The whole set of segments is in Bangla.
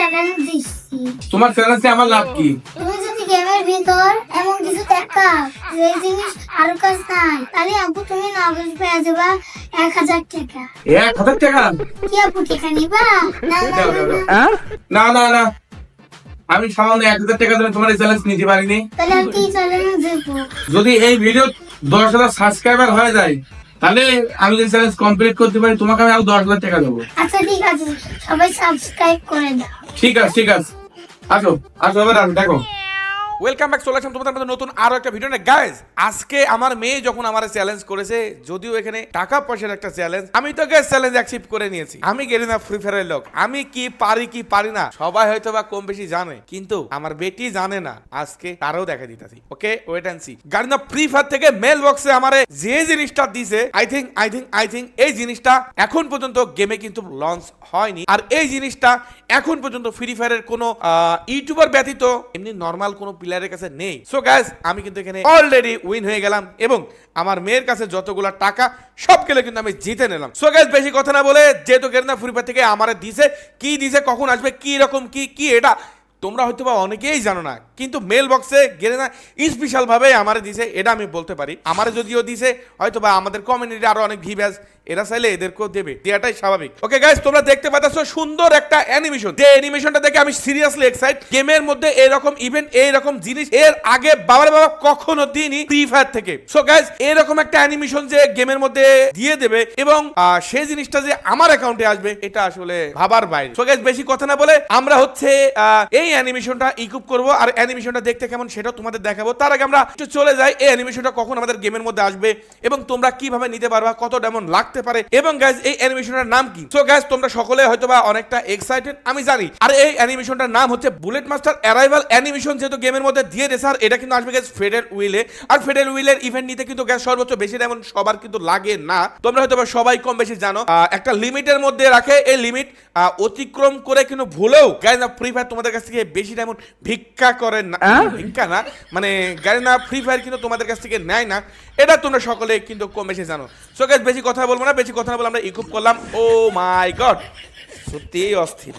চ্যালেঞ্জ দিচ্ছি। তোমার চ্যালেঞ্জে আমার লাভ কি? তুমি যদি গেমের ভিতর এমন কিছু দেখা যে জিনিস আর কাজ নাই তাহলে আপু তুমি নগদ পেয়ে যাবা এক হাজার টাকা। এক হাজার টাকা? কি আপু টাকা নিবা? না না না, দাও, দাও। না। না না। না আমি সামান্য এক হাজার টাকা ধরে তোমার এই চ্যালেঞ্জ নিতে পারিনি। তাহলে আমি চ্যালেঞ্জ দেবো? যদি এই ভিডিও দশ হাজার সাবস্ক্রাইবার হয়ে যায় তাহলে আমি যদি চ্যালেঞ্জ কমপ্লিট করতে পারি তোমাকে আমি আরও দশ হাজার টাকা দেবো। আচ্ছা ঠিক আছে। সবাই সাবস্ক্রাইব করে দাও। ঠিক আছে ঠিক আছে। আসো আসো এবার আসো দেখো। ওয়েলকাম ব্যাক চলে আসলাম তোমাদের মধ্যে নতুন আরও একটা ভিডিও নিয়ে। গাইজ আজকে আমার মেয়ে যখন আমার চ্যালেঞ্জ করেছে, যদিও এখানে টাকা পয়সার একটা চ্যালেঞ্জ আমি তো গ্যাস চ্যালেঞ্জ অ্যাকসেপ্ট করে নিয়েছি। আমি গেলি না ফ্রি ফায়ারের লোক। আমি কি পারি কি পারি না, সবাই হয়তো বা কম বেশি জানে, কিন্তু আমার বেটি জানে না। আজকে তারও দেখা দিতেছি। ওকে ওয়েট অ্যান্ড সি গাড়ি না ফ্রি ফায়ার থেকে মেল বক্সে আমার যে জিনিসটা দিছে I think I think I think এই জিনিসটা এখন পর্যন্ত গেমে কিন্তু লঞ্চ হয়নি। আর এই জিনিসটা এখন পর্যন্ত ফ্রি ফায়ারের কোনো ইউটিউবার ব্যতীত, এমনি নর্মাল কোনো প্লেয়ারের কাছে নেই। সো গাইস আমি কিন্তু এখানে অলরেডি উইন হয়ে গেলাম এবং আমার মেয়ের কাছে যতগুলা টাকা সব গেলে কিন্তু আমি জিতে নিলাম। সো গাইস বেশি কথা না বলে, যেহেতু গেরনা ফ্রি থেকে আমার দিছে, কি দিছে, কখন আসবে, কি রকম, কি কি এটা, তোমরা হয়তো বা অনেকেই জানো না, কিন্তু মেল বক্সে গেলে না স্পেশাল ভাবে আমারে দিছে, এটা আমি বলতে পারি। আমার যদিও দিছে হয়তো বা আমাদের কমিউনিটি আরও অনেক ভিভাস এরা চাইলে এদেরকেও দেবে। দেওয়াটাই স্বাভাবিক। ওকে গাইস তোমরা দেখতে পাচ্ছ সুন্দর একটা অ্যানিমেশন যে অ্যানিমেশনটা দেখে আমি সিরিয়াসলি এক্সাইট গেমের মধ্যে এরকম ইভেন্ট এইরকম জিনিস, এর আগে বাবার বাবা কখনো দিইনি ফ্রি ফায়ার থেকে। সো গাইস এরকম একটা অ্যানিমেশন যে গেমের মধ্যে দিয়ে দেবে এবং সেই জিনিসটা যে আমার অ্যাকাউন্টে আসবে, এটা আসলে ভাবার বাইরে। সো গাইস বেশি কথা না বলে আমরা হচ্ছে এই অ্যানিমেশনটা ইকুপ করব। আর অ্যানিমেশনটা দেখতে কেমন সেটাও তোমাদের দেখাবো। তার আগে আমরা চলে যাই। এই অ্যানিমেশনটা কখন আমাদের গেমের মধ্যে আসবে এবং তোমরা কীভাবে নিতে পারবা, কত ডেমন লাগতে পারে। এবং গাইজ এই অ্যানিমেশনটার নাম কি? সো গাইজ তোমরা সকলে হয়তো বা অনেকটা এক্সাইটেড আমি জানি। আর এই অ্যানিমেশনটার নাম হচ্ছে বুলেট মাস্টার অ্যারাইভাল অ্যানিমেশন যেহেতু গেমের মধ্যে দিয়ে দিয়েছে আর এটা কিন্তু আসবে গাইজ ফেডের উইলে আর ফেডের উইলের ইভেন্ট নিতে কিন্তু গ্যাস সর্বোচ্চ বেশি ডেমন সবার কিন্তু লাগে না। তোমরা হয়তো বা সবাই কম বেশি জানো। একটা লিমিটের মধ্যে রাখে। এই লিমিট অতিক্রম করে কিন্তু ভুলেও গাইজ ফ্রি ফায়ার তোমাদের কাছ থেকে বেশি ডেমন ভিক্ষা করে না। ভিক্ষা না। মানে গাড়ি না ফ্রি ফায়ার কিন্তু তোমাদের কাছ থেকে নেয় না। এটা তোমরা সকলে কিন্তু কম বেশি জানো। সো গাইজ বেশি কথা বলব না বেশি কথা না বলে আমরা ইকুপ করলাম। ও মাই গড সত্যিই অস্থির।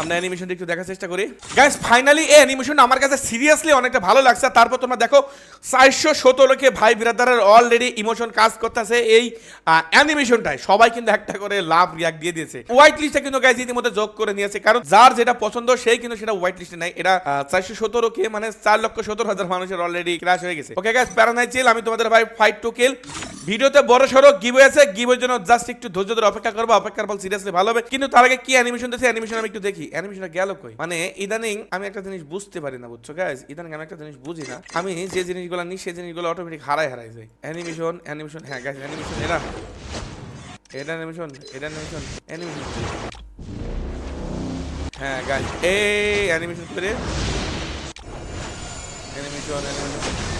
আমরা অ্যানিমেশনটা একটু দেখার চেষ্টা করি। গাইস ফাইনালি এই অ্যানিমেশন আমার কাছে সিরিয়াসলি অনেকটা ভালো লাগছে। তারপর তোমরা দেখো, চারশো সতেরোকে ভাই বিরাদারের অলরেডি ইমোশন কাজ করতেছে এই অ্যানিমেশনটায় সবাই কিন্তু একটা করে লাভ রিয়াক্ট দিয়ে দিয়েছে। হোয়াইট লিস্টে কিন্তু গাইস ইতিমধ্যে যোগ করে নিয়েছে। কারণ যার যেটা পছন্দ সেই কিন্তু সেটা হোয়াইট লিস্টে নাই এটা চারশো সতেরো কে মানে চার লক্ষ সতেরো হাজার মানুষের অলরেডি ক্রাশ হয়ে গেছে। ওকে গাইস প্যারানাই চিল আমি তোমাদের ভাই ফাইট টু কিল ভিডিওতে বড় সড়ো গিভ আছে। গিভের জন্য জাস্ট একটু ধৈর্য ধরে অপেক্ষা করব। অপেক্ষার ফল সিরিয়াসলি ভালো হবে। কিন্তু তার আগে কি অ্যানিমেশন দিয়েছে অ্যানিমেশন আমি একটু দেখি। অ্যানিমেশনটা গেল কই? মানে ইদানিং আমি একটা জিনিস বুঝতে পারি না, বুঝছ গাইজ ইদানিং আমি একটা জিনিস বুঝি না। আমি যে জিনিসগুলো নিই সেই জিনিসগুলো অটোমেটিক হারাই হারাই যায়। অ্যানিমেশন অ্যানিমেশন হ্যাঁ গাইজ অ্যানিমেশন এরা। এটা অ্যানিমেশন এটা অ্যানিমেশন অ্যানিমেশন হ্যাঁ গাইজ এই অ্যানিমেশন করে। অ্যানিমেশন অ্যানিমেশন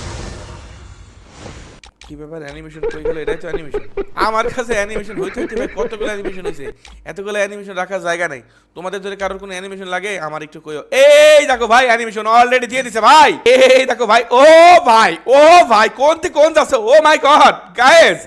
কি ব্যাপার অ্যানিমেশন কই গেল এটাই তো অ্যানিমেশন আমার কাছে অ্যানিমেশন হইতে হইতে ভাই কতগুলো অ্যানিমেশন হয়েছে এতগুলো অ্যানিমেশন রাখার জায়গা নাই। তোমাদের যদি কারোর কোনো অ্যানিমেশন লাগে, আমার একটু কইও। এই দেখো ভাই অ্যানিমেশন অলরেডি দিয়ে দিছে ভাই। এই দেখো ভাই, ও ভাই ও ভাই কোন কোন যাচ্ছে? ও মাই গড গাইস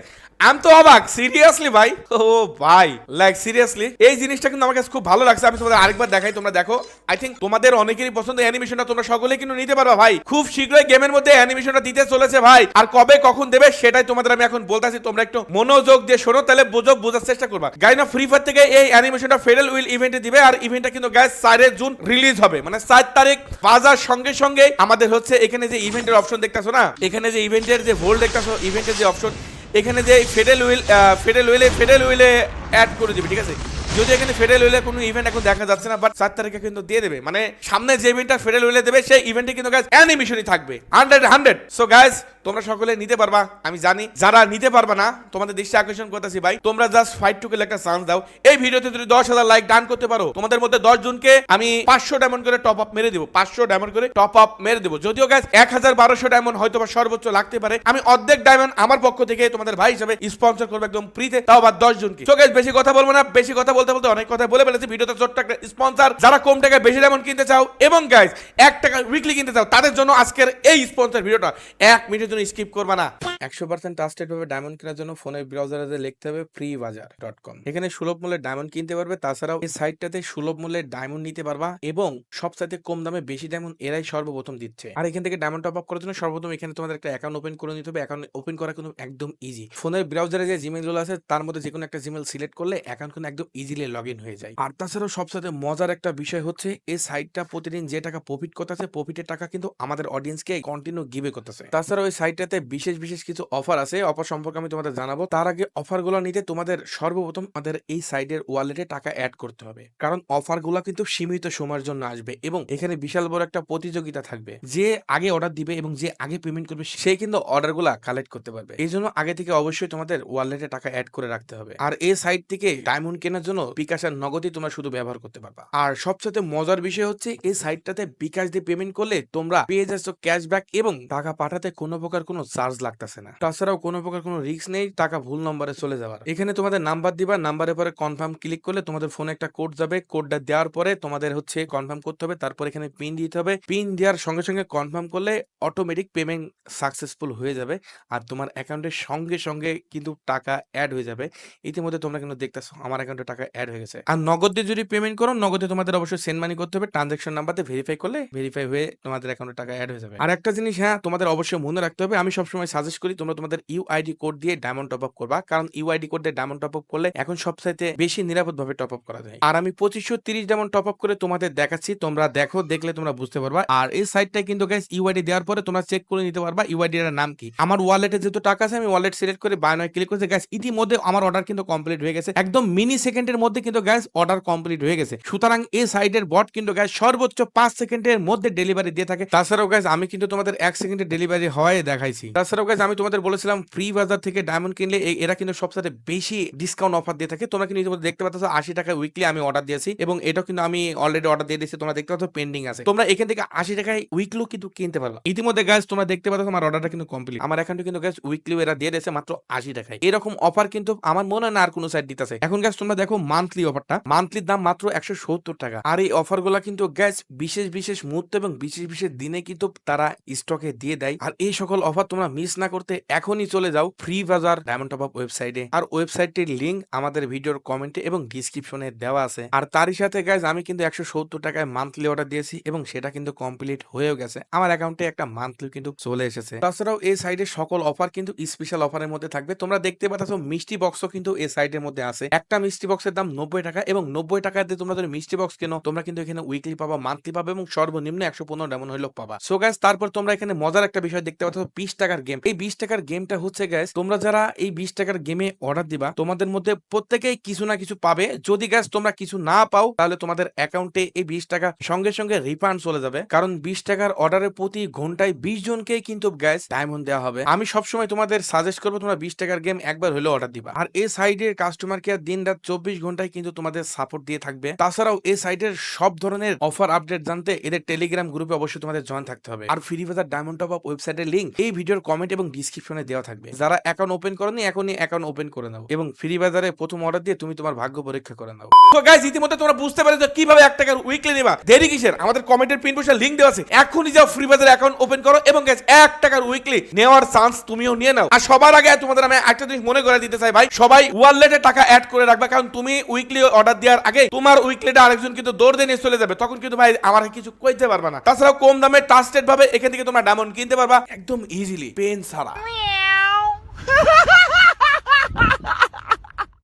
আমি তো অবাক সিরিয়াসলি ভাই? ও ভাই লাইক সিরিয়াসলি এই জিনিসটা কিন্তু আমার কাছে খুব ভালো লাগছে। আমি তোমাদের আরেকবার দেখাই, তোমরা দেখো। আই থিঙ্ক তোমাদের অনেকেরই পছন্দ অ্যানিমেশনটা তোমরা সকলে কিন্তু নিতে পারবা ভাই। খুব শীঘ্রই গেমের মধ্যে অ্যানিমেশনটা দিতে চলেছে ভাই। আর কবে, কখন দেবে সেটাই তোমাদের আমি এখন বলতাছি। তোমরা একটু মনোযোগ দিয়ে শোনো, তাহলে বুঝো, বোঝার চেষ্টা করবা। গাইনা ফ্রি ফায়ার থেকে এই অ্যানিমেশনটা ফেডারেল উইল ইভেন্টে দিবে। আর ইভেন্টটা কিন্তু গাইস চারে জুন রিলিজ হবে। মানে চার তারিখ বাজার সঙ্গে সঙ্গে আমাদের হচ্ছে এখানে যে ইভেন্টের অপশন দেখতেছো না? এখানে যে ইভেন্টের যে ভোল দেখতেছো ইভেন্টের যে অপশন এখানে যে ফেডেল উইল ফেডেল উইলে ফেডেল উইলে অ্যাড করে দিবে, ঠিক আছে? যদি এখানে ফেডেল উইলে কোনো ইভেন্ট এখন দেখা যাচ্ছে না বাট সাত তারিখে কিন্তু দিয়ে দেবে। মানে সামনে যে ইভেন্টটা ফেডেল উইলে দেবে, সেই ইভেন্টে কিন্তু গাইজ অ্যানিমেশনই থাকবে। হান্ড্রেড হান্ড্রেড সো গাইজ তোমরা সকলে নিতে পারবা, আমি জানি। যারা নিতে পারবা না, তোমাদের দৃষ্টি আকর্ষণ করতেছি ভাই। তোমরা জাস্ট ফাইট টুকে একটা চান্স দাও। এই ভিডিওতে যদি দশ হাজার লাইক ডান করতে পারো, তোমাদের মধ্যে দশ জনকে আমি পাঁচশো ডায়মন্ড করে টপ আপ মেরে দেবো। পাঁচশো ডায়মন্ড করে টপ আপ মেরে দেবো। যদিও গাইজ এক হাজার বারোশো ডায়মন্ড হয়তো বা সর্বোচ্চ লাগতে পারে। আমি অর্ধেক ডায়মন্ড আমার পক্ষ থেকে তোমাদের ভাই হিসাবে স্পন্সর করব একদম ফ্রিতে তাও আবার দশ জনকে। তো গাইজ বেশি কথা বলব না। বেশি কথা বলতে বলতে অনেক কথা বলে ফেলেছি। ভিডিওতে ছোট্ট একটা স্পন্সর যারা কম টাকায় বেশি ডায়মন্ড কিনতে চাও, এবং গাইজ এক টাকা উইকলি কিনতে চাও, তাদের জন্য আজকের এই স্পন্সর ভিডিওটা। এক মিনিটের জন্য স্কিপ করবা না। একশো পার্সেন্ট ট্রাস্টেড ভাবে ডায়মন্ড কেনার জন্য ফোনের ব্রাউজারে লিখতে হবে ফ্রি বাজার ডট কম এখানে সুলভ মূল্যে ডায়মন্ড কিনতে পারবে, তাছাড়াও এই সাইটটাতে সুলভ মূল্যে ডায়মন্ড নিতে পারবা এবং সবসাথে কম দামে বেশি ডায়মন্ড এরাই সর্বপ্রথম দিচ্ছে। আর এখান থেকে ডায়মন্ড টপ আপ করার জন্য সর্বপ্রথম এখানে তোমাদের একটা অ্যাকাউন্ট ওপেন করে নিতে হবে। অ্যাকাউন্ট ওপেন করা কিন্তু একদম ইজি ফোনের ব্রাউজারে যে জিমেলগুলো আছে, তার মধ্যে যে কোনো একটা জিমেল সিলেক্ট করলে অ্যাকাউন্ট কিন্তু একদম ইজিলি লগ ইন হয়ে যায়। আর তাছাড়াও সবসাথে মজার একটা বিষয় হচ্ছে, এই সাইটটা প্রতিদিন যে টাকা প্রফিট করতেছে প্রফিটের টাকা কিন্তু আমাদের অডিয়েন্সকে কন্টিনিউ গিভে করতেছে। তাছাড়াও ওই সাইটটাতে বিশেষ বিশেষ কিছু অফার আছে। অফার সম্পর্কে আমি তোমাদের জানাব। তার আগে অফারগুলো নিতে তোমাদের সর্বপ্রথম আমাদের এই সাইটের ওয়ালেটে টাকা অ্যাড করতে হবে। কারণ অফারগুলো কিন্তু সীমিত সময়ের জন্য আসবে এবং এখানে বিশাল বড় একটা প্রতিযোগিতা থাকবে। যে আগে অর্ডার দিবে এবং যে আগে পেমেন্ট করবে, সে কিন্তু অর্ডারগুলা কালেক্ট করতে পারবে। এই জন্য আগে থেকে অবশ্যই তোমাদের ওয়ালেটে টাকা অ্যাড করে রাখতে হবে। আর এই সাইট থেকে ডায়মন্ড কেনার জন্য বিকাশ আর নগদই তোমরা শুধু ব্যবহার করতে পারবা। আর সবচেয়ে মজার বিষয় হচ্ছে, এই সাইটটাতে বিকাশ দিয়ে পেমেন্ট করলে তোমরা পেয়ে যাচ্ছ ক্যাশব্যাক এবং টাকা পাঠাতে কোনো কোনো চার্জ লাগতেছে না। তাছাড়াও কোনো প্রকার কোনো রিস্ক নেই, টাকা ভুল নম্বরে চলে যাওয়ার এখানে তোমাদের নাম্বার দিবা, নাম্বারের পরে কনফার্ম ক্লিক করলে তোমাদের ফোনে একটা কোড যাবে। কোডটা দেওয়ার পরে তোমাদের হচ্ছে কনফার্ম করতে হবে, তারপর এখানে পিন দিতে হবে। পিন দেওয়ার সঙ্গে সঙ্গে কনফার্ম করলে অটোমেটিক পেমেন্ট সাকসেসফুল হয়ে যাবে আর তোমার অ্যাকাউন্টের সঙ্গে সঙ্গে কিন্তু টাকা অ্যাড হয়ে যাবে। ইতিমধ্যে তোমরা কিন্তু দেখতেছো, আমার অ্যাকাউন্টে টাকা অ্যাড হয়ে গেছে। আর নগদ যদি পেমেন্ট করো, নগদে তোমাদের অবশ্যই সেন্ড মানি করতে হবে। ট্রানজাকশন নাম্বারতে ভেরিফাই করলে ভেরিফাই হয়ে তোমাদের অ্যাকাউন্টে টাকা অ্যাড হয়ে যাবে। আর একটা জিনিস হ্যাঁ তোমাদের অবশ্যই মনে রাখতে হবে। আমি সবসময় সাজেস্ট করি তোমরা তোমাদের ইউআইডি কোড দিয়ে ডায়মন্ড টপ আপ করবা। কারণ ইউআইডি কোড দিয়ে ডায়মন্ড টপ আপ করলে এখন সবসাইতে বেশি নিরাপদ ভাবে টপ আপ করা যায়। আর আমি পঁচিশশো তিরিশ ডায়মন্ড টপ আপ করে তোমাদের দেখাচ্ছি। তোমরা দেখো, দেখলে তোমরা বুঝতে পারবা। আর এই সাইটটা কিন্তু গাইস ইউআইডি দেওয়ার পরে তোমরা চেক করে নিতে পারবা ইউআইডি এর নাম কি। আমার ওয়ালেটে যেহেতু টাকা আছে, আমি ওয়ালেট সিলেক্ট করে বাই নয় ক্লিক করেছি। গ্যাস ইতিমধ্যে আমার অর্ডার কিন্তু কমপ্লিট হয়ে গেছে। একদম মিনি সেকেন্ডের মধ্যে কিন্তু গ্যাস অর্ডার কমপ্লিট হয়ে গেছে। সুতরাং এই সাইডের বট কিন্তু গ্যাস সর্বোচ্চ পাঁচ সেকেন্ডের মধ্যে ডেলিভারি দিয়ে থাকে। তাছাড়াও গ্যাস আমি কিন্তু তোমাদের এক সেকেন্ডে ডেলিভারি হয় দেখাইছি। তাছাড়াও গ্যাস আমি তোমাদের বলেছিলাম ফ্রি বাজার থেকে ডায়মন্ড কিনলে এরা কিন্তু সবসাথে বেশি ডিসকাউন্ট অফার দিয়ে থাকে। তোমরা কিন্তু দেখতে পাচ্ছ, আশি টাকা উইকলি আমি অর্ডার দিয়েছি এবং এটা কিন্তু আমি অলরেডি অর্ডার দিয়ে দিয়েছি, তোমরা দেখতে পাচ্ছ পেন্ডিং আছে। তোমরা এখান থেকে আশি টাকায় উইকলিও কিন্তু কিনতে পারবা। ইতিমধ্যে গ্যাস তোমরা দেখতে পাচ্ছ আমার অর্ডারটা কিন্তু কমপ্লিট আমার অ্যাকাউন্টে কিন্তু গ্যাস উইকলি এরা দিয়ে দিয়েছে মাত্র আশি টাকায়। এরকম অফার কিন্তু আমার মনে হয় না আর কোনো সাইট দিতেছে। এখন গ্যাস তোমরা দেখো মান্থলি অফারটা মান্থলির দাম মাত্র একশো সত্তর টাকা। আর এই অফারগুলা কিন্তু গ্যাস বিশেষ বিশেষ মুহূর্ত এবং বিশেষ বিশেষ দিনে কিন্তু তারা স্টকে দিয়ে দেয়। আর এই সকল অফার তোমরা মিস না করতে এখনই চলে যাও ফ্রি বাজার ডায়মন্ড টপ আপ ওয়েবসাইটে আর ওয়েবসাইটটির লিঙ্ক আমাদের ভিডিওর কমেন্টে এবং ডিসক্রিপশনে দেওয়া আছে। আর তারই সাথে গ্যাস আমি কিন্তু একশো সত্তর টাকায় মান্থলি অর্ডার দিয়েছি এবং সেটা কিন্তু কমপ্লিট হয়েও গেছে। আমার অ্যাকাউন্টে একটা মান্থলি কিন্তু চলে এসেছে। তাছাড়াও এই সাইডে সকল অফার কিন্তু স্পেশাল অফারের মধ্যে থাকবে। তোমরা দেখতে পাচ্ছ মিষ্টি বক্সও কিন্তু এই সাইডের মধ্যে আছে। একটা মিষ্টি বক্সের দাম নব্বই টাকা এবং নব্বই টাকা দিয়ে তোমরা যদি মিষ্টি বক্স কেনো, তোমরা কিন্তু এখানে উইকলি পাবা মান্থলি পাবে এবং সর্বনিম্ন একশো পনেরো ডেমন হইল পাবা। সো গ্যাস তারপর তোমরা এখানে মজার একটা বিষয় দেখতে পাচ্ছ। বিশ টাকার গেম এই বিশ টাকার গেমটা হচ্ছে গ্যাস তোমরা যারা এই বিশ টাকার গেমে অর্ডার দিবা, তোমাদের মধ্যে প্রত্যেকেই কিছু না কিছু পাবে। যদি গ্যাস তোমরা কিছু না পাও, তাহলে তোমাদের অ্যাকাউন্টে এই বিশ টাকা সঙ্গে সঙ্গে রিফান্ড চলে যাবে। কারণ বিশ টাকার অর্ডারের প্রতি ঘন্টায় বিশ জনকে কিন্তু গ্যাস ডায়মন্ড দেওয়া হবে। আমি সবসময় তোমাদের সাজেস্ট করব, তোমরা বিশ টাকার গেম একবার হলেও অর্ডার দিবা। আর এই সাইডের কাস্টমার কেয়ার দিন রাত চব্বিশ ঘন্টায় কিন্তু তোমাদের সাপোর্ট দিয়ে থাকবে। তাছাড়াও এই সাইটের সব ধরনের অফার আপডেট জানতে এদের টেলিগ্রাম গ্রুপে অবশ্যই তোমাদের জয়েন থাকতে হবে। আর ফ্রি বাজার ডায়মন্ড টপ আপ ওয়েবসাইটের লিঙ্ক এই ভিডিওর কমেন্ট এবং ডিসক্রিপশনে দেওয়া থাকবে। যারা অ্যাকাউন্ট ওপেন করেনি, এখনই অ্যাকাউন্ট ওপেন করে নাও এবং ফ্রি বাজারে প্রথম অর্ডার দিয়ে তুমি তোমার ভাগ্য পরীক্ষা করে নাও। তো গাইজ ইতিমধ্যে তোমরা বুঝতে পারছ কীভাবে এক টাকার উইকলি নেবা। দেরি কিসের? আমাদের কমেন্টের পিন পোস্টার লিংক দেওয়া আছে। এখনই যাও ফ্রি বাজার অ্যাকাউন্ট ওপেন করো এবং গাইজ এক টাকার উইকলি নেওয়ার চান্স তুমিও নিয়ে নাও। আর সবার আগে তোমাদের আমি একটা জিনিস মনে করে দিতে চাই ভাই, সবাই ওয়ালেটে টাকা অ্যাড করে রাখবে, কারণ তুমি উইকলি অর্ডার দেওয়ার আগে তোমার উইকলিটা আরেকজন কিন্তু দৌড় দিয়ে নিয়ে চলে যাবে। তখন কিন্তু ভাই, আমার কিছু কইতে পারবে না। তাছাড়াও কম দামে ট্রাস্টেড ভাবে এখান থেকে তোমরা ডায়মন্ড কিনতে পারবা। একদম ইজিলি পেন ছাড়া